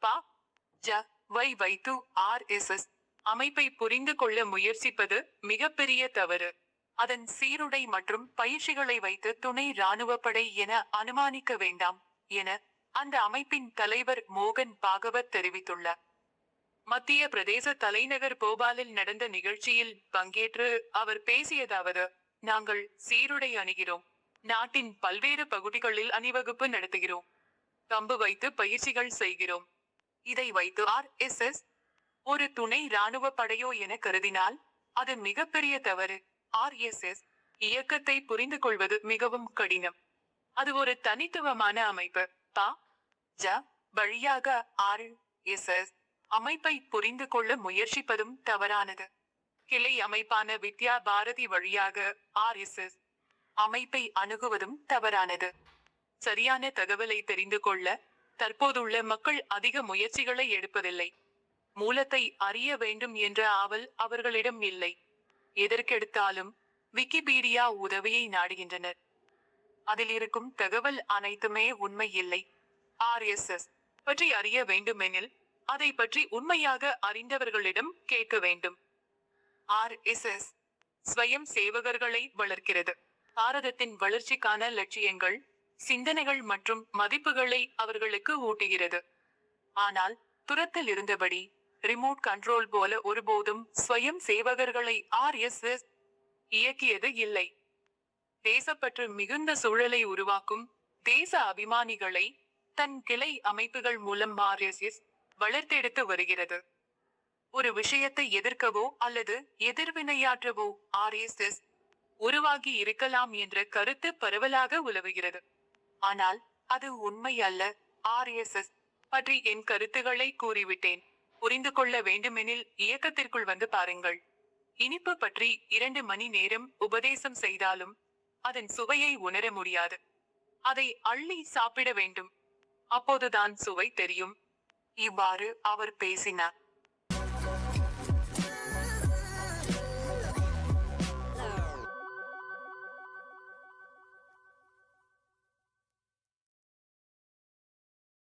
பா ஜ வை வைத்து ஆர் எஸ் எஸ் அமைப்பை புரிந்து கொள்ள முயற்சிப்பது மிகப்பெரிய தவறு. அதன் சீருடை மற்றும் பயிற்சிகளை வைத்து துணை ராணுவப்படை என அனுமானிக்க வேண்டாம் என அந்த அமைப்பின் தலைவர் மோகன் பாகவத் தெரிவித்துள்ளார். மத்திய பிரதேச தலைநகர் போபாலில் நடந்த நிகழ்ச்சியில் பங்கேற்று அவர் பேசியதாவது நாங்கள் சீருடை அணிகிறோம். நாட்டின் பல்வேறு பகுதிகளில் அணிவகுப்பு நடத்துகிறோம். கம்பு வைத்து பயிற்சிகள் செய்கிறோம். இதை வைத்து ஆர் எஸ் எஸ் ஒரு துணை ராணுவ படையோ என கருதினால் அது மிகப்பெரிய தவறு. ஆர் எஸ் எஸ் இயக்கத்தை புரிந்து கொள்வது மிகவும் கடினம். அது ஒரு தனித்துவமான அமைப்பு. பா. ஜ. வழியாக ஆர் எஸ் எஸ் அமைப்பை புரிந்து கொள்ள முயற்சிப்பதும் தவறானது. கிளை அமைப்பான வித்யா பாரதி வழியாக ஆர் எஸ் எஸ் அமைப்பை அணுகுவதும் தவறானது. சரியான தகவலை தெரிந்து கொள்ள தற்போதுள்ள மக்கள் அதிக முயற்சிகளை எடுப்பதில்லை. மூலத்தை அறிய வேண்டும் என்ற ஆவல் அவர்களிடம் இல்லை. எதற்கெடுத்தாலும் விக்கிபீடியா உதவியை நாடுகின்றனர். அதில் இருக்கும் தகவல் அனைத்துமே உண்மை இல்லை. ஆர் எஸ் எஸ் பற்றி அறிய வேண்டுமெனில் அதை பற்றி உண்மையாக அறிந்தவர்களிடம் கேட்க வேண்டும். ஆர் எஸ் எஸ் ஸ்வயம் சேவகர்களை வளர்க்கிறது. பாரதத்தின் வளர்ச்சிக்கான லட்சியங்கள் சிந்தனைகள் மற்றும் மதிப்புகளை அவர்களுக்கு ஊட்டுகிறது. ஆனால் துரத்தில் இருந்தபடி ரிமோட் கண்ட்ரோல் போல ஒருபோதும் ஸ்வயம் சேவகர்களை ஆர் எஸ் எஸ் இயக்கியது இல்லை. தேசப்பற்று மிகுந்த சூழலை உருவாக்கும் தேச அபிமானிகளை தன் கிளை அமைப்புகள் மூலம் ஆர்எஸ்எஸ் வளர்த்தெடுத்து வருகிறது. ஒரு விஷயத்தை எதிர்க்கவோ அல்லது எதிர்வினையாற்றவோ ஆர்எஸ்எஸ் உருவாகி இருக்கலாம் என்ற கருத்து பரவலாக உலவுகிறது. ஆனால் அது உண்மை அல்ல. ஆர்எஸ்எஸ் பற்றி என் கருத்துக்களை கூறிவிட்டேன். புரிந்து கொள்ள வேண்டுமெனில் இயக்கத்திற்குள் வந்து பாருங்கள். இனிப்பு பற்றி இரண்டு மணி நேரம் உபதேசம் செய்தாலும் அதன் சுவையை உணர முடியாது. அதை அள்ளி சாப்பிட வேண்டும். அப்போதுதான் சுவை தெரியும். இவ்வாறு அவர் பேசினார்.